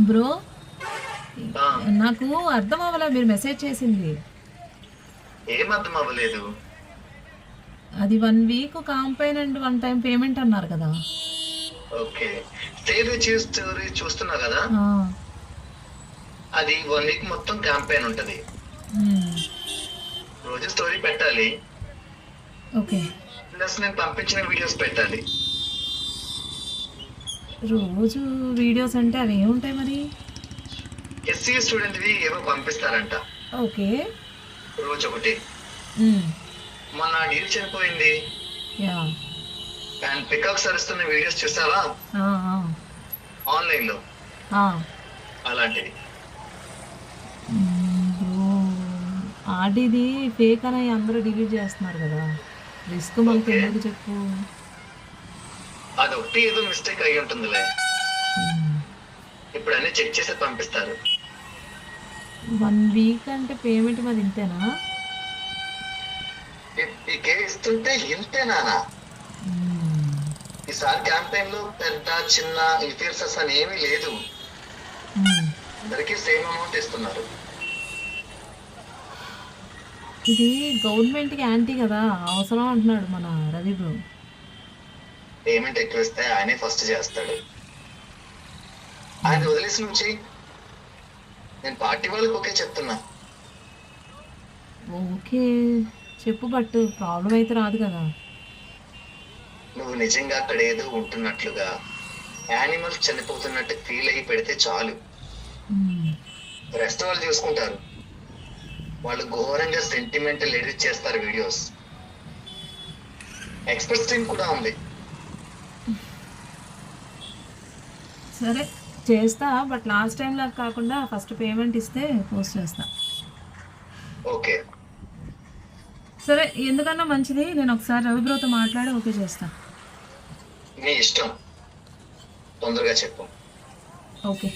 Bro నాకు అర్థం అవ్వలే మీరు మెసేజ్ చేసింది. ఏం అర్థం అవ్వలేదు? అది one week campaign and one time payment అన్నారు కదా. ఓకే. చీజ్ స్టోరీ చూస్తున్నా కదా? అది వన్ వీక్ మొత్తం క్యాంపెయిన్ ఉంటది. రోజు స్టోరీ పెట్టాలి. ఓకే. ప్లస్ నేను పంపించిన వీడియోస్ పెట్టాలి. రోజు వీడియోస్ అంటే అవి ఏముంటాయి మరి? ఎస్సీ స్టూడెంట్ వి ఏవో పంపిస్తారంట. ఓకే. రోజు ఒకటి. మొన్న నీరు చనిపోయింది యా. అండ్ పికాక్స్ అరుస్తున్న వీడియోస్ చూసావా? ఆన్లైన్లో. బ్రో ఆడిది ఫేక్ అని అందరూ డిలీట్ చేస్తున్నారు కదా. రిస్క్ మనకి. ఎందుకు చెప్పు? అదొకటి ఏదో మిస్టేక్ అయి ఉంటుందిలే. ఇప్పుడు అన్ని చెక్ చేసి పంపిస్తారు వన్ వీక్ అంటే పేమెంట్ మరి ఇంతేనా కేసు ఇస్తుంటే ఇంతేనానా మ్మ్. ఈసారి క్యాంపెయిన్లో పెద్ద చిన్న ఇన్ఫీరియర్సెస్ అని ఏమీ లేదు. అందరికీ సేమ్ అమౌంట్ ఇస్తున్నారు ఇది గవర్నమెంట్కి యాంటీ కదా అవసరం అంటున్నాడు మన రవి బ్రో పేమెంట్ ఎక్కువ ఇస్తే ఆయనే ఫస్ట్ చేస్తాడు. ఆయన వదిలేసి చెయ్యి నేను పార్టీ వాళ్ళకి ఓకే చెప్తున్నా. ఓకే చెప్పు బట్ ప్రాబ్లం అయితే రాదు కదా. నువ్వు నిజంగా అక్కడ ఏదో ఉంటున్నట్లుగా యానిమల్స్ చనిపోతున్నట్టు ఫీల్ అయ్యి పెడితే చాలు. రెస్ట్ వాళ్ళు చూసుకుంటారు. వాళ్ళు ఘోరంగా సెంటిమెంటల్ ఎడిట్ చేస్తారు వీడియోస్ ఎక్స్ప్రెస్ టీమ్ కూడా ఉంది. సరే చేస్తా బట్ లాస్ట్ టైం లాగా కాకుండా ఫస్ట్ పేమెంట్ ఇస్తే పోస్ట్ చేస్తా. ఓకే. సరే ఎందుకన్నా మంచిది? నేను ఒకసారి రవి బ్రోతో మాట్లాడి ఓకే చేస్తా. నీ ఇష్టం. తొందరగా చెప్పు. ఓకే.